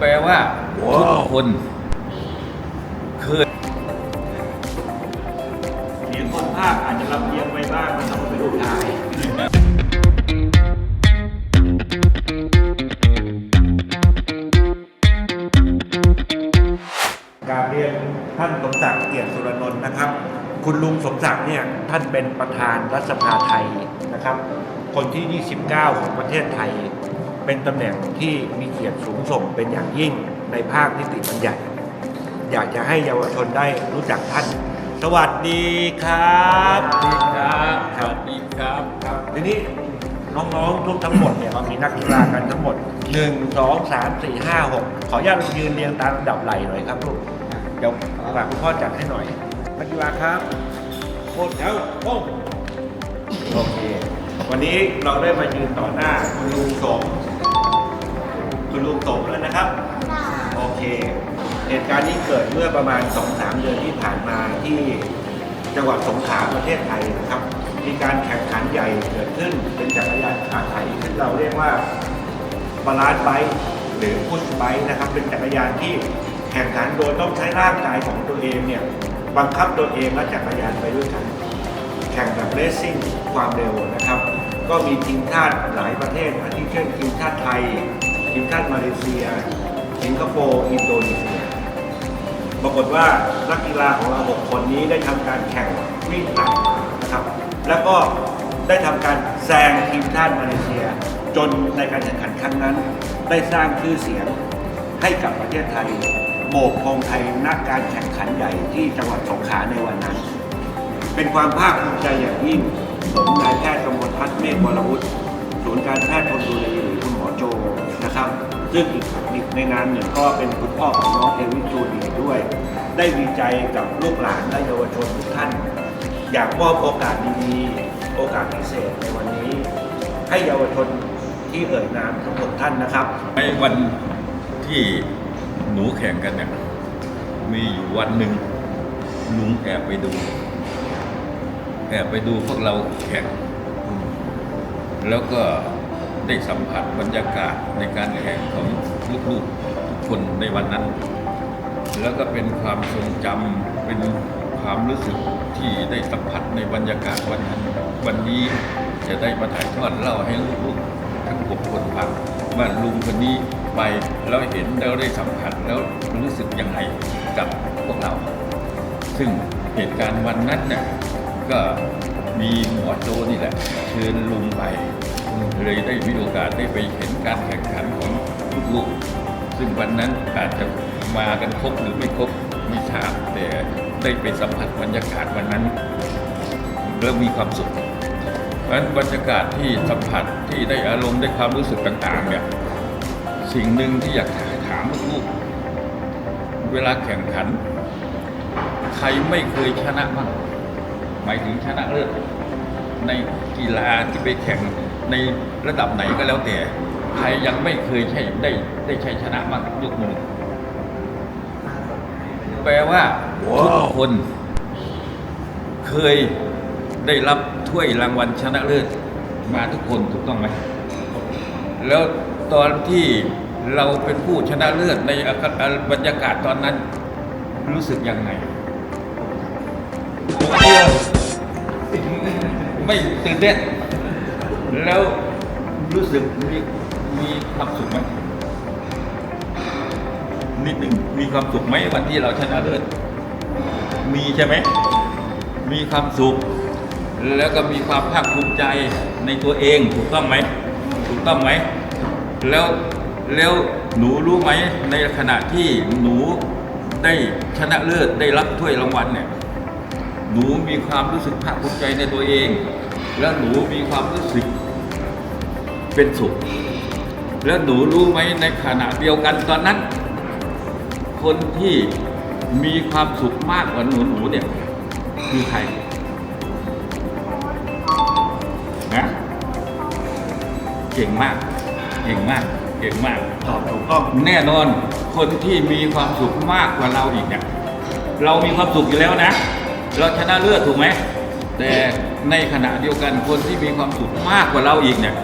แปลว่าทุกคนเคยเสียงคนภาคอาจจะลำเอียงไปบ้างนะครับไม่รู้ได้กาบเรียนท่านสมศักดิ์เกียรติสุรนนท์นะครับ คุณลุงสมศักดิ์เนี่ยท่านเป็นประธานรัฐสภาไทยนะครับ คนที่ 29 ของประเทศไทย เป็นตำแหน่งที่มีเกียรติสูงส่งเป็นอย่างยิ่งในภาคนิติบัญญัติอยากจะให้เยาวชนได้รู้จักท่าน สวัสดีครับสวัสดีครับสวัสดีครับครับทีนี้น้องๆทุกทั้งหมดเนี่ยเรามีนักกีฬากันทั้งหมด 1 2 3 4 5 6 ขออนุญาตยืนเรียงตามลำดับไหลหน่อยครับลูกเดี๋ยวฝากคุณพ่อจัดให้หน่อยนักกีฬาครับโคตรแถวโป้งโอเค วันนี้เราได้มายืนต่อหน้าคุณลุงสม เคเหตุการณ์นี้เกิดเมื่อประมาณ 2-3 เดือนที่ผ่านมาที่จังหวัดสงขลาประเทศไทยนะครับ มีการแข่งขันใหญ่เกิดขึ้นเป็นจักรยานขาไถซึ่งเราเรียกว่าบาลานซ์ไบค์หรือพุชไบค์นะครับ เป็นจักรยานที่แข่งขันโดยต้องใช้ร่างกายของตัวเองเนี่ยบังคับตัวเองและจักรยานไปด้วยกัน แข่งแบบเรซซิ่งความเร็วนะครับ ก็มีทีมชาติหลายประเทศอาทิเช่นทีมชาติไทย ทีมชาติมาเลเซีย สิงคโปร์อินโดนีเซียปรากฏว่านักกีฬาของเรา6คนนี้ได้ทำการแข่งวิ่งผลัดนะครับ แล้วก็ได้ทำการแซงทีมชาติมาเลเซีย จนในการแข่งขันครั้งนั้น ได้สร้างชื่อเสียงให้กับประเทศไทยโบกธงไทยณกการแข่งขันใหญ่ที่จังหวัดสงขลาในวันนั้น เป็นความภาคภูมิใจอย่างยิ่งผมนายแพทย์กมลพัฒน์เมฆวรวุฒิ นย์การแพทย์ธนบุรีหรือคุณหมอโจนะครับ ซึ่งอีกอีกในงานหนึ่งก็เป็นคุณพ่อของน้องเอวิจูเนีด้วย ได้วิจัยกับลูกหลานและเยาวชนทุกท่าน อยากมอบโอกาสดีๆ โอกาสพิเศษในวันนี้ ให้เยาวชนที่เอ่ยนามทั้งหมดท่านนะครับในวันที่หนูแข่งกันเนี่ยมีอยู่วันหนึ่งลุงแอบไปดู แอบไปดูพวกเราแข่ง แล้วก็ได้สัมผัสบรรยากาศในการแข่งของลูกๆทุกคนในวันนั้น แล้วก็เป็นความทรงจำเป็นความรู้สึกที่ได้สัมผัสในบรรยากาศวันนั้นวันนี้จะได้มาถ่ายทอดเล่าให้ลูกๆทั้งหกคนฟังว่าลุงคนนี้ไปแล้วเห็นแล้วได้สัมผัสแล้วรู้สึกยังไงกับพวกเรา ซึ่งเหตุการณ์วันนั้นเนี่ยก็ มีหมอโจนี่แหละเชิญลุงไปเลยได้มีโอกาสได้ไปเห็นการแข่งขันของลูกๆซึ่งวันนั้นอาจจะมากันครบหรือไม่ครบไม่ทราบแต่ได้ไปสัมผัสบรรยากาศวันนั้นแล้วมีความสุขเพราะฉะนั้นบรรยากาศที่สัมผัสที่ได้อารมณ์ได้ความรู้สึกต่างๆเนี่ยสิ่งหนึ่งที่อยากถามลูกเวลาแข่งขัน ใครไม่เคยชนะบ้าง หมายถึงชนะเลิศในกีฬาที่ไปแข่งในระดับไหนก็แล้วแต่ใครยังไม่เคยใช่ได้ได้ชัยชนะบ้างยกมือแปลว่าทุกคนเคยได้รับถ้วยรางวัลชนะเลิศมาทุกคนถูกต้องไหม แล้วตอนที่เราเป็นผู้ชนะเลิศในบรรยากาศตอนนั้นรู้สึกยังไง ไม่ตื่นเต้นแล้วรู้สึกมีมีความสุขไหมนิดหนึ่งมีความสุขไหมวันที่เราชนะเลิศมีใช่ไหมมีความสุข แล้วก็มีความภาคภูมิใจในตัวเองถูกต้องไหมถูกต้องไหมแล้วแล้วหนูรู้ไหมในขณะที่หนูได้ชนะเลิศได้รับถ้วยรางวัลเนี่ยหนูมีความรู้สึกภาคภูมิใจในตัวเอง แล้วหนูมีความรู้สึกเป็นสุข แล้วหนูรู้ไหมในขณะเดียวกันตอนนั้น คนที่มีความสุขมากกว่าหนูหนูเนี่ยคือใครนะเก่งมาก เก่งมาก เก่งมาก ตอบถูกต้องแน่นอน คนที่มีความสุขมากกว่าเราอีกเนี่ย เรามีความสุขอยู่แล้วนะ เราชนะเลิศถูกไหมแต่ ในขณะเดียวกันคนที่มีความสุขมากกว่าเราอีกเนี่ย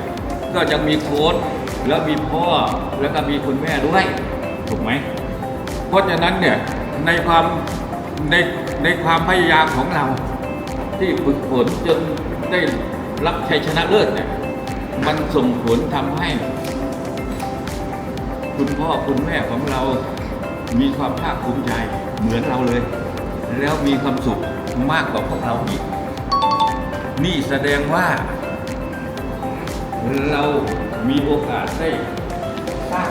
ก็จะมีโค้ชแล้วมีพ่อแล้วก็มีคุณแม่ด้วยถูกไหมเพราะฉะนั้นเนี่ยในความในในความพยายามของเรา ที่ฝึกฝนจนได้รับชัยชนะเลิศเนี่ยมันส่งผลทำให้ คุณพ่อคุณแม่ของเรา มีความภาคภูมิใจเหมือนเราเลย แล้วมีความสุขมากกว่าพวกเราอีก นี่แสดงว่า เรามีโอกาสได้สร้าง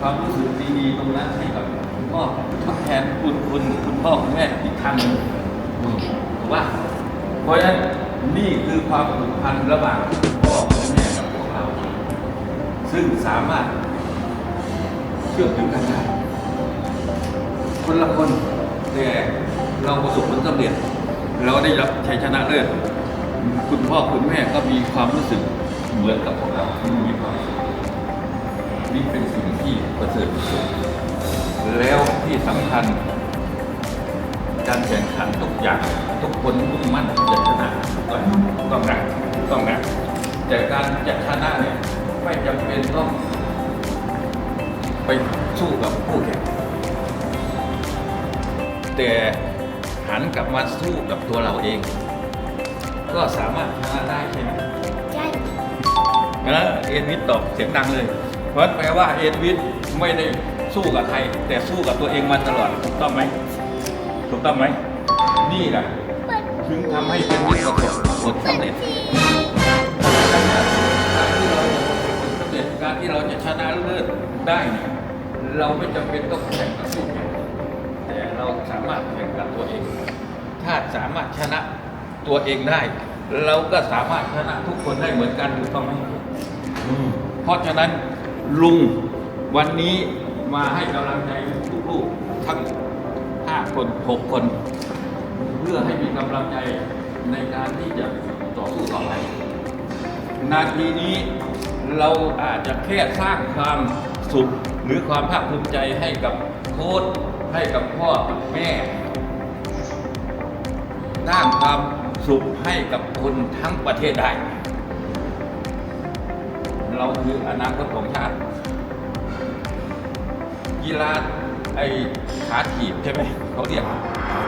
ความรู้สึกดีๆตรงนั้นให้กับคุณพ่อทดแทนคุณคุณคุณพ่อคุณแม่อีกครั้งหนึ่งอืมถูกป่ะเพราะฉะนั้นนี่คือความผูกพันระหว่างพ่อคุณแม่กับพวกเรา ซึ่งสามารถเชื่อมถึงกันได้คนละคนแต่เราประสบผลสำเร็จ เราได้รับชัยชนะเลิศ คุณพ่อคุณแม่ก็มีความรู้สึกเหมือนกับพวกเราที่มีความสุขนี่เป็นสิ่งที่ประเสริฐที่สุดแล้วที่สำคัญ การแข่งขันทุกอย่างทุกคนมุ่งมั่นจะชนะต้องต้องนะต้องนะแต่การจะชนะเนี่ยไม่จำเป็นต้อง ไปสู้กับผู้แข่งแต่หันกลับมาสู้กับตัวเราเอง ก็สามารถชนะได้ใช่ไหมใช่นะเอ็นวิทตอบเสียงดังเลย เพราะแปลว่าเอ็นวิทไม่ได้สู้กับใคร แต่สู้กับตัวเองมาตลอดถูกต้องไหมถูกต้องไหมนี่แหละเปิดถึงทำให้เป็นวิทย์ประสบผลสำเร็จทีการที่เราจะสำเร็จการที่เราจะชนะเลิศได้เนี่ยเราไม่จำเป็นต้องแข่งกับสู้แข่งแต่เราสามารถแข่งกับตัวเอง ถ้าสามารถชนะ ตัวเองได้ เราก็สามารถชนะทุกคนได้เหมือนกันถูกต้องไหมอืมเพราะฉะนั้นลุงวันนี้มาให้กำลังใจลูกๆทั้งห้าคนหกคน เพื่อให้มีกำลังใจในการที่จะต่อสู้ต่อไปนาทีนี้เราอาจจะแค่สร้างความสุขหรือความภาคภูมิใจให้กับโค้ชให้กับพ่อกับแม่สร้างความ สุขให้กับคนทั้งประเทศได้ เราคืออนาคตของชาติ กีฬาไอ้ขาถีบใช่ไหมเขาเรียก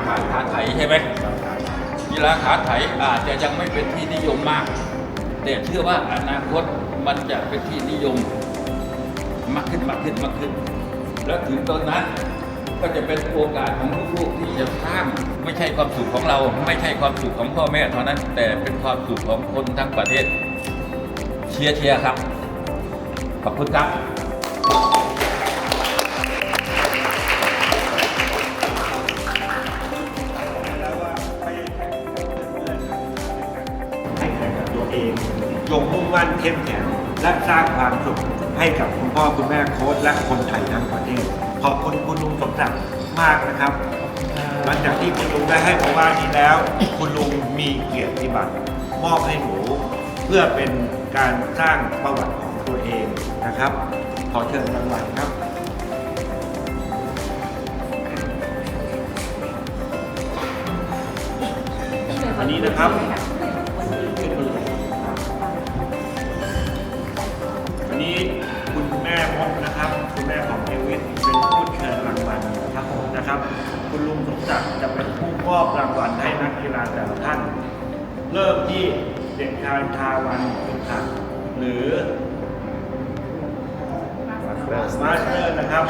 ขาขาไถใช่ไหมกีฬาขาไถอาจจะยังไม่เป็นที่นิยมมาก แต่เชื่อว่าอนาคตมันจะเป็นที่นิยมมากขึ้นมากขึ้นมากขึ้น แล้วถึงตอนนั้นก็จะเป็นโอกาสของลูกๆที่จะสร้าง ไม่ใช่ความสุขของเรา ไม่ใช่ความสุขของพ่อแม่เท่านั้น แต่เป็นความสุขของคนทั้งประเทศ เชียร์เชียร์ครับ ขอบคุณครับแล้วว่าไม่ได้แข่งกับเพื่อนๆให้แข่กับตัวเองยงมุ่งมั่นเข้มแข็งและสร้างความสุขให้กับคุณพ่อคุณแม่โค้ชและคนไทยทั้งประเทศ ขอบคุณคุณลุงสมศักดิ์มากนะครับ หลังจากที่คุณลุงได้ให้ผมว่านี้แล้ว คุณลุงมีเกียรติบัตรมอบให้หนูเพื่อเป็นการสร้างประวัติของตัวเองนะครับ ขอเชิญรางวัลครับ อันนี้นะครับอันนี้คุณแม่มดนะครับ คุณแม่ของเอวิสเป็นผู้เชิญรางวัลนะครับผมนะครับ คุณลุงสมศักดิ์จะเป็นผู้มอบรางวัลให้นักกีฬาแต่ละท่าน เริ่มที่เด็กชายทาวันสุขันธ์หรือมาสเตอร์นะครับ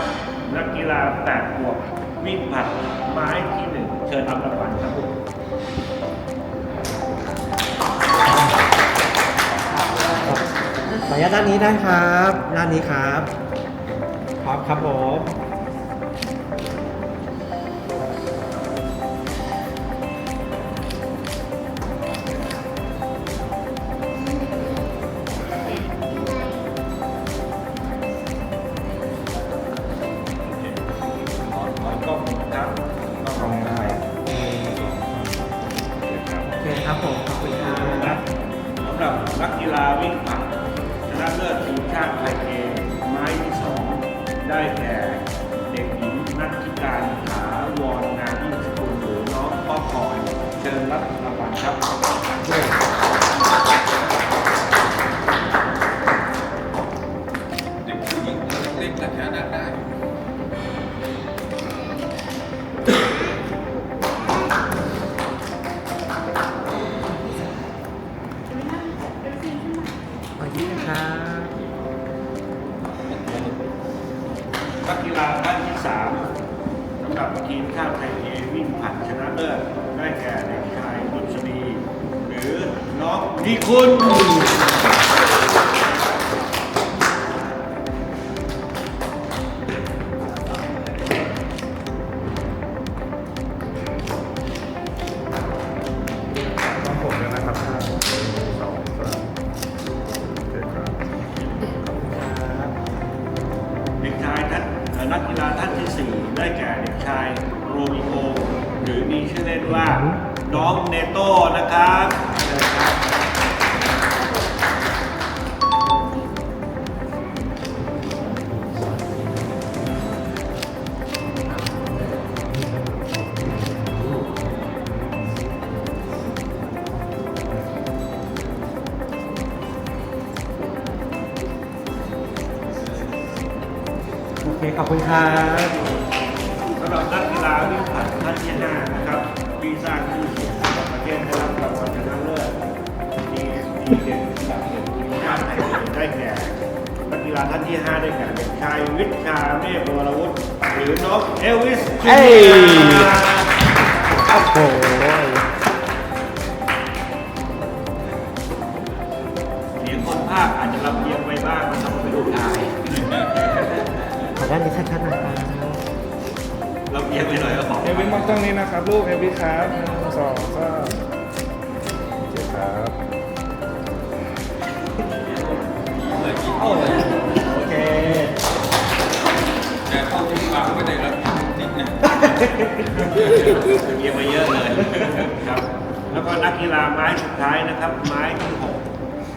นักกีฬาแปดบวกวิ่งผัดไม้ที่หนึ่งเชิญรับรางวัลครับขออนุญาตด้านนี้ได้ครับ ด้านนี้ครับพร้อมครับผม นักกีฬาวิ่งผลัดชนะเลิศทีมชาติไทยเอไม้ที่สองได้แก่เด็กหญิงนักกีการถาวรนายิ่งสกุลหรือน้องป้อคอยเชิญรับรางวัลครับ มชาติไทยเอวิ่งผัดชนะเลิศได้แก่เด็กชายบุษฎีหรือน้องดีคุณ ขอบคุณครับสำหรับนักกีฬาวิ่งผลัดท่านที่ห้านะครับวีซ่าชื่อเสียงระดับประเทศได้รับรางวัลชนะเลิศดีดีเด่นจากเด่นทีมาติได้แก่นักกีฬาท่านที่ห้าได้แก่เด็กชายวิชาเมฆวรวุฒิหรือน้องเอลวิสจูเอ้เนียโอ้โห ครับลูกเอวินครับหนึ่งสองสามเจ็ดครับโอเคแต่เข้าที่ฟังไม่ได้รับนิดนะลำเอียงไปเยอะเลยครับ แล้วก็นักกีฬาไม้สุดท้ายนะครับ ไม้ที่หก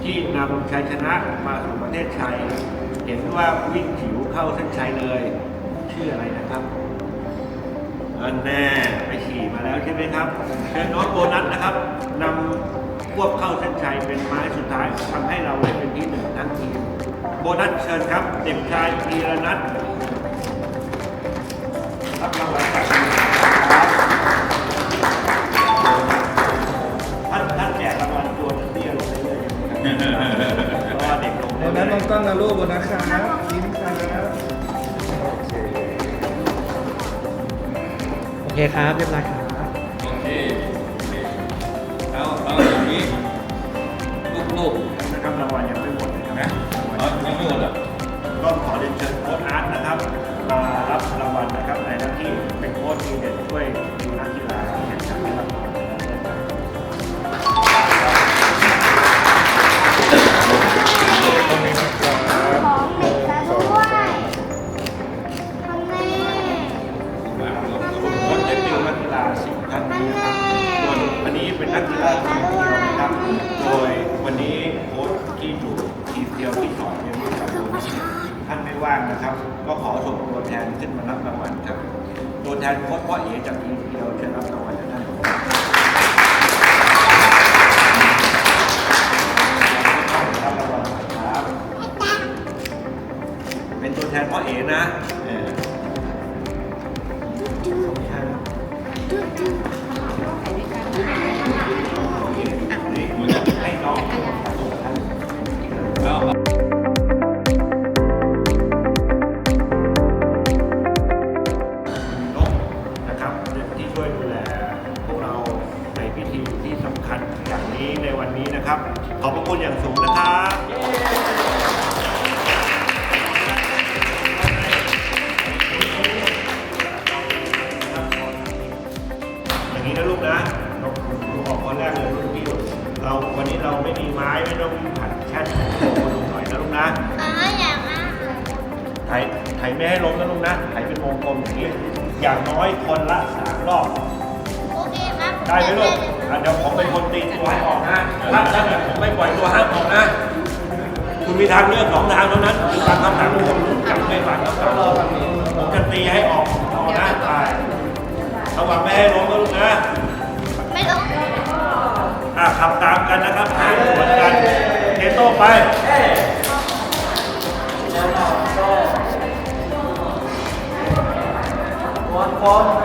ที่นำชัยชนะมาสู่ประเทศไทย เห็นว่าวิ่งผิวเข้าเส้นชัยเลย ชื่ออะไรนะครับ อันแน่ไปขี่มาแล้วใช่ไหมครับเชิญน้องโบนัสนะครับนำควบเข้าเส้นชัยเป็นไม้สุดท้ายทำให้เราได้เป็นที่หนึ่งทั้งทีมโบนัสเชิญครับเด็กชายพีรนัท คครับเรียบร้อยครับ ก็ขอส่งตัวแทนขึ้นมารับรางวัลครับ ตัวแทนโค้ชพ่อเอ๋จากทีมเดียวเชิญรับรางวัลได้ครับรับรานเป็นตัวแทนพ่อเอ๋นะ ไถไถไม่ให้ล้มนะลูกนะไถเป็นวงกลมอย่างนี้ อย่างน้อยคนละสามรอบ โอเคครับได้ไหมลูกอะเดี๋ยวผมเป็นคนตีตัวให้ออกนะถ้าถ้าเกิดผมไม่ปล่อยตัวห้ามออกนะ คุณมีทางเลือกสองทางเท่านั้นคือฟังคำสั่งของผมกับไม่ฟังคำสั่งผมจะตีให้ออกออกนะไประวังไม่ให้ล้มนะลูกนะ ไม่ต้องอะขับตามกันนะครับห้ามสวนกันเทโต้ไป forte.